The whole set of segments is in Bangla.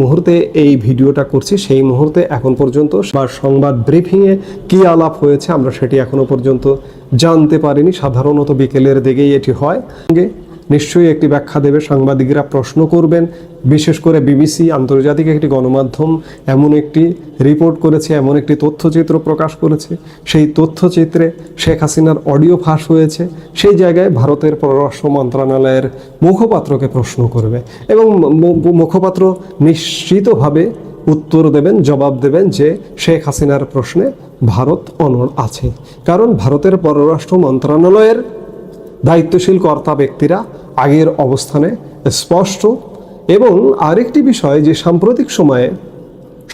মুহূর্তে এই ভিডিওটা করছি, সেই মুহূর্তে এখন পর্যন্ত বা সংবাদ ব্রিফিংয়ে কি আলাপ হয়েছে আমরা সেটি এখনও পর্যন্ত জানতে পারিনি। সাধারণত বিকেলের দিকেই এটি হয়। নিশ্চয়ই একটি ব্যাখ্যা দেবে। সাংবাদিকরা প্রশ্ন করবেন। বিশেষ করে বিবিসি আন্তর্জাতিক একটি গণমাধ্যম এমন একটি রিপোর্ট করেছে, এমন একটি তথ্যচিত্র প্রকাশ করেছে। সেই তথ্যচিত্রে শেখ হাসিনার অডিও ফাঁস হয়েছে। সেই জায়গায় ভারতের পররাষ্ট্র মন্ত্রণালয়ের মুখপাত্রকে প্রশ্ন করবে এবং মুখপাত্র নিশ্চিতভাবে উত্তর দেবেন, জবাব দেবেন যে শেখ হাসিনার প্রশ্নে ভারত অনড় আছে। কারণ ভারতের পররাষ্ট্র মন্ত্রণালয়ের দায়িত্বশীল কর্তা ব্যক্তিরা আগের অবস্থানে স্পষ্ট এবং আরেকটি বিষয় যে সাম্প্রতিক সময়ে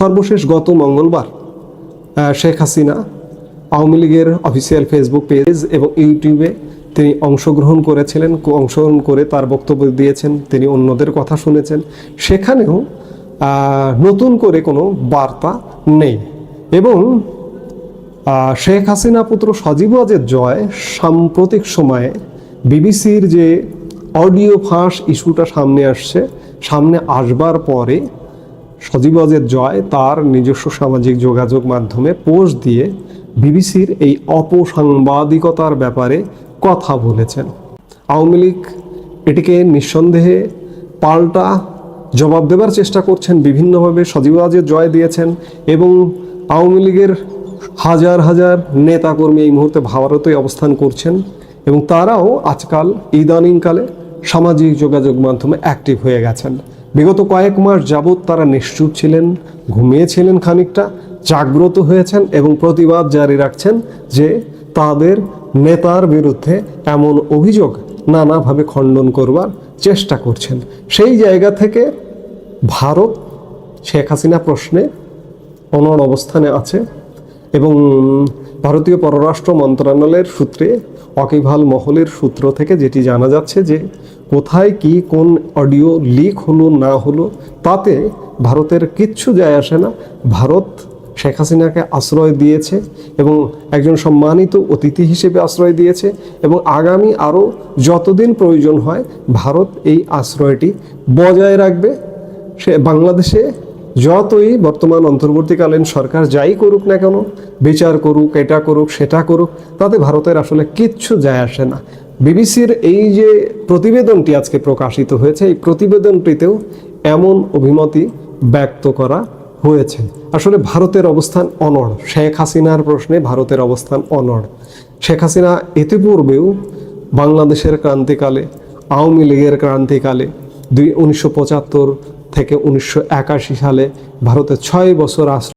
সর্বশেষ গত মঙ্গলবার শেখ হাসিনা, আওয়ামী লীগের অফিসিয়াল ফেসবুক পেজ এবং ইউটিউবে তিনি অংশগ্রহণ করেছিলেন, অংশগ্রহণ করে তার বক্তব্য দিয়েছেন, তিনি অন্যদের কথা শুনেছেন। সেখানেও নতুন করে কোনো বার্তা নেই এবং শেখ হাসিনা পুত্র সজীব ওয়াজেদ জয় সাম্প্রতিক সময়ে বিবিসির যে অডিও ফাঁস ইস্যুটা সামনে আসছে, সামনে আসবার পরে সজীব ওয়াজেদ জয় তার নিজস্ব সামাজিক যোগাযোগ মাধ্যমে পোস্ট দিয়ে বিবিসির এই অপসাংবাদিকতার ব্যাপারে কথা বলেছেন। আওয়ামী লীগ এটিকে নিঃসন্দেহে পাল্টা জবাব দেবার চেষ্টা করছেন, বিভিন্নভাবে সজীব জয় দিয়েছেন এবং আওয়ামী লীগের হাজার হাজার নেতাকর্মী এই মুহূর্তে ভারতে অবস্থান করছেন এবং তারাও আজকাল ইদানিংকালে সামাজিক যোগাযোগ মাধ্যমে অ্যাক্টিভ হয়ে গেছেন। বিগত কয়েক মাস যাবৎ তারা নিশ্চুপ ছিলেন, ঘুমিয়েছিলেন খানিকটা, জাগ্রত হয়েছেন এবং প্রতিবাদ জারি রাখছেন যে তাদের নেতার বিরুদ্ধে এমন অভিযোগ নানাভাবে খণ্ডন করবার চেষ্টা করছেন। সেই জায়গা থেকে ভারত শেখ হাসিনা প্রশ্নে অনড় অবস্থানে আছে। এবং ভারতীয় পররাষ্ট্র মন্ত্রণালয়ের সূত্রে অকিভাল মহলের সূত্র থেকে যেটি জানা যাচ্ছে যে কোথায় কি কোন অডিও লিক হলো না হলো, তাতে ভারতের কিচ্ছু যায় আসে না। ভারত শেখ হাসিনাকে আশ্রয় দিয়েছে এবং একজন সম্মানিত অতিথি হিসেবে আশ্রয় দিয়েছে এবং আগামী আরও যতদিন প্রয়োজন হয়, ভারত এই আশ্রয়টি বজায় রাখবে। সে বাংলাদেশে যতই বর্তমান অন্তর্বর্তীকালীন সরকার যাই করুক না কেন, বিচার করুক, এটা করুক, সেটা করুক, তাতে ভারতের আসলে কিচ্ছু যায় আসে না। বিবিসির এই যে প্রতিবেদনটি আজকে প্রকাশিত হয়েছে, এই প্রতিবেদনটিতেও এমন অভিমতি ব্যক্ত করা হয়েছে। আসলে ভারতের অবস্থান অনড়। শেখ হাসিনার প্রশ্নে ভারতের অবস্থান অনড়। শেখ হাসিনা ইতিপূর্বেও বাংলাদেশের ক্রান্তিকালে, আওয়ামী লীগের ক্রান্তিকালে দুই উনিশশো পঁচাত্তর থেকে উনিশশো একাশি সালে ভারতে ছয় বছর